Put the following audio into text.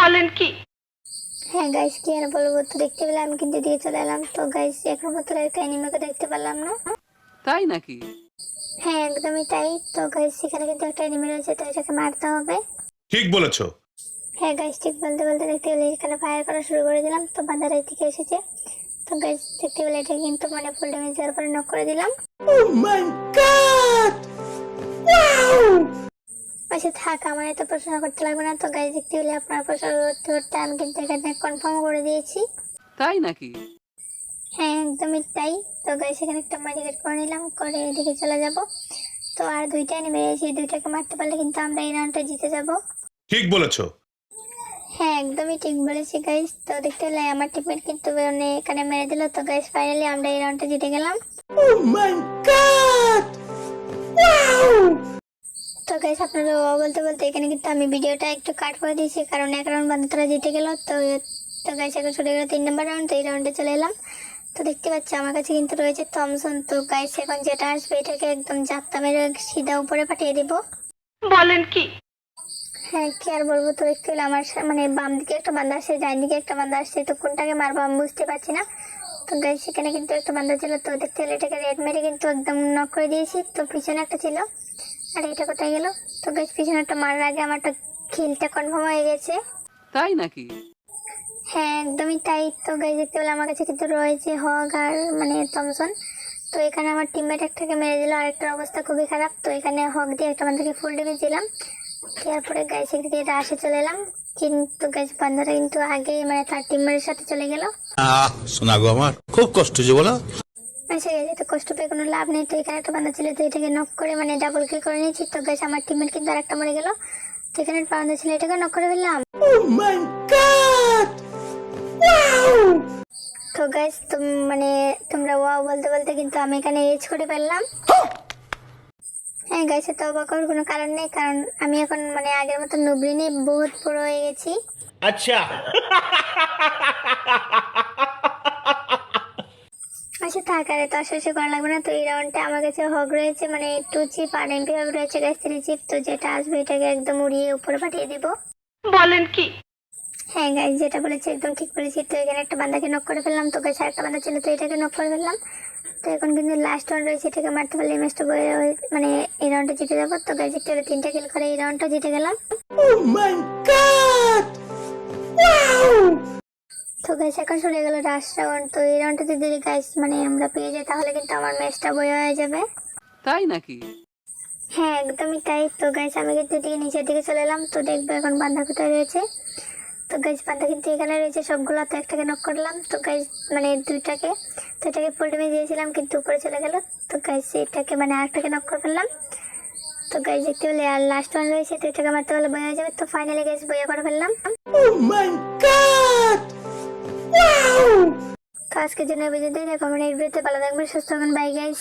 বলেন কি? হ্যাঁ গাইস কি আর বলব? তো দেখতে পেলাম আমি কিন্তু দিয়ে চলে এলাম। তো গাইস এখন মতো একটা অ্যানিমেকে দেখতে পারলাম না। তাই নাকি? হ্যাঁ একদমই তাই। তো গাইস সেখানে কিন্তু একটা অ্যানিমে রয়েছে তো এটাকে মারতে হবে। ঠিক বলেছ। হ্যাঁ গাইস ঠিক বলতে বলতে দেখতে পেলে এখানে ফায়ার করা শুরু করে দিলাম। তো বান্দার এই থেকে এসেছে। তো গাইস দেখতে পেলে এটা কিন্তু মানে ফুল ড্যামেজ দেওয়ার পরে নক করে দিলাম। আচ্ছা থাক আমার এত প্রশ্ন করতে লাগবে না। তো গাইস দেখতে পেলে আপনার প্রশ্ন করতে করতে আমি কিন্তু এখানে কনফার্ম করে দিয়েছি। তাই নাকি? হ্যাঁ একদমই তাই। তো গাইস সেখানে একটা মেডিকেট করে নিলাম করে এদিকে চলে যাব। তো আর দুইটা এনে মেরেছি দুইটাকে মারতে পারলে কিন্তু আমরা এই রাউন্ডটা জিতে যাব। ঠিক বলেছ। হ্যাঁ একদমই ঠিক বলেছি গাইস তো দেখতে পেলে আমার টিমমেট কিন্তু মানে এখানে মেরে দিল। তো গাইস ফাইনালি আমরা এই রাউন্ডটা জিতে গেলাম। তো গাইস আপনারা বলতে বলতে এখানে কিন্তু আমি ভিডিওটা একটু কাট করে দিয়েছি কারণ এক রাউন্ড বান্ধবরা জিতে গেল। তো তো গাইস এখন ছুটে গেল তিন নম্বর রাউন্ড তো এই রাউন্ডে চলে এলাম। তো দেখতে পাচ্ছি আমার কাছে কিন্তু রয়েছে থমসন তো গাইস এখন যেটা আসবে এটাকে একদম জাপ্তা মেরে সিধা উপরে পাঠিয়ে দেবো। বলেন কি? হ্যাঁ কি আর বলব? তো দেখতে পেলে আমার মানে বাম দিকে একটা বান্দা আসছে ডান দিকে একটা বান্দা আসছে তো কোনটাকে মারবো আমি বুঝতে পারছি না। তো গাইস সেখানে কিন্তু একটা বান্দা ছিল তো দেখতে পেলে এটাকে রেড মেরে কিন্তু একদম নক করে দিয়েছি। তো পিছনে একটা ছিল। আর এটা কোথায় গেল? তো পিছনে একটা মারার আগে আমার একটা খিলটা কনফার্ম হয়ে গেছে। তাই নাকি? হ্যাঁ একদমই তাই। তো গাই দেখতে পেলে আমার কাছে কিন্তু রয়েছে হগ আর মানে থমসন তো এখানে আমার টিমমেট একটাকে মেরে দিল। আরেকটার অবস্থা খুবই খারাপ। তো এখানে হক দিয়ে একটা বান্দাকে ফুল ডেমেজ দিলাম। তারপরে গাইস দিকে রাশে চলে এলাম। কিন্তু গাইস বান্দারা কিন্তু আগে মানে তার টিমমেটের সাথে চলে গেল। আহ শোনা গো আমার। খুব কষ্ট যে বলো। আচ্ছা গাইস তো কষ্ট পেয়ে কোনো লাভ নেই তো এখানে একটা বান্দা ছিল তো এটাকে নক করে মানে ডাবল কিল করে নিয়েছি। তো গাইস আমার টিমমেট কিন্তু আরেকটা মরে গেল। তো এখানে একটা বান্দা ছিল এটাকে নক করে ফেললাম। তো গাইস তুম মানে তোমরা ওয়াও বলতে বলতে কিন্তু আমি এখানে এজ করে ফেললাম। হ্যাঁ গাইস তো অবাক হওয়ার কোনো কারণ নেই কারণ আমি এখন মানে আগের মতো নুবরি নিয়ে বহুত পুরো হয়ে গেছি। আচ্ছা। থাক আর তো করা লাগবে না। তো এই রাউন্ডটা আমার কাছে হক রয়েছে। মানে টু চিপ আর এমপি হক রয়েছে গাইস থ্রি চিপ তো যেটা আসবে এটাকে একদম উড়িয়ে উপরে পাঠিয়ে দিব। বলেন কি? হ্যাঁ গাইস যেটা বলেছি একদম ঠিক বলেছি। তো এখানে একটা বান্দাকে নক করে ফেললাম। তো গাইস আরেকটা বান্দা ছিল তো এটাকে নক করে ফেললাম। তো এখন কিন্তু লাস্ট রাউন্ড রয়েছে এটাকে মারতে পারলে ম্যাচটা বয়ে মানে এই রাউন্ডটা জিতে যাব। তো গাইস একটু হলে তিনটা কিল করে এই রাউন্ডটা জিতে গেলাম। তো গাইস এখন হয়ে গেল লাস্ট রাউন্ড তো এই রাউন্ডটা যদি গাইস মানে আমরা পেয়ে যাই তাহলে কিন্তু আমার ম্যাচটা বয়ে হয়ে যাবে। তাই নাকি? হ্যাঁ একদমই তাই। তো গাইস আমি কিন্তু দিয়ে নিচের দিকে চলে এলাম। তো দেখব এখন বান্ধা কোথায় রয়েছে। তো গাইস বান্ধা কিন্তু এখানে রয়েছে। সবগুলো তো একটাকে নক করলাম। তো গাইস মানে দুইটাকে তো এটাকে ফুল ডেমে দিয়েছিলাম কিন্তু উপরে চলে গেল। তো গাইস এটাকে মানে আরেকটাকে নক করে ফেললাম। তো গাইস দেখতে পেলে আর লাস্ট ওয়ান রয়েছে। তো এটাকে মারতে পারলে বয়ে হয়ে যাবে। তো ফাইনালি গাইস বয়ে করে ফেললাম। তো আজকের জন্য বিদ্যুৎ দেখো আমার এই ভিডিওতে। ভালো থাকবেন সুস্থ হবেন বাই গাইস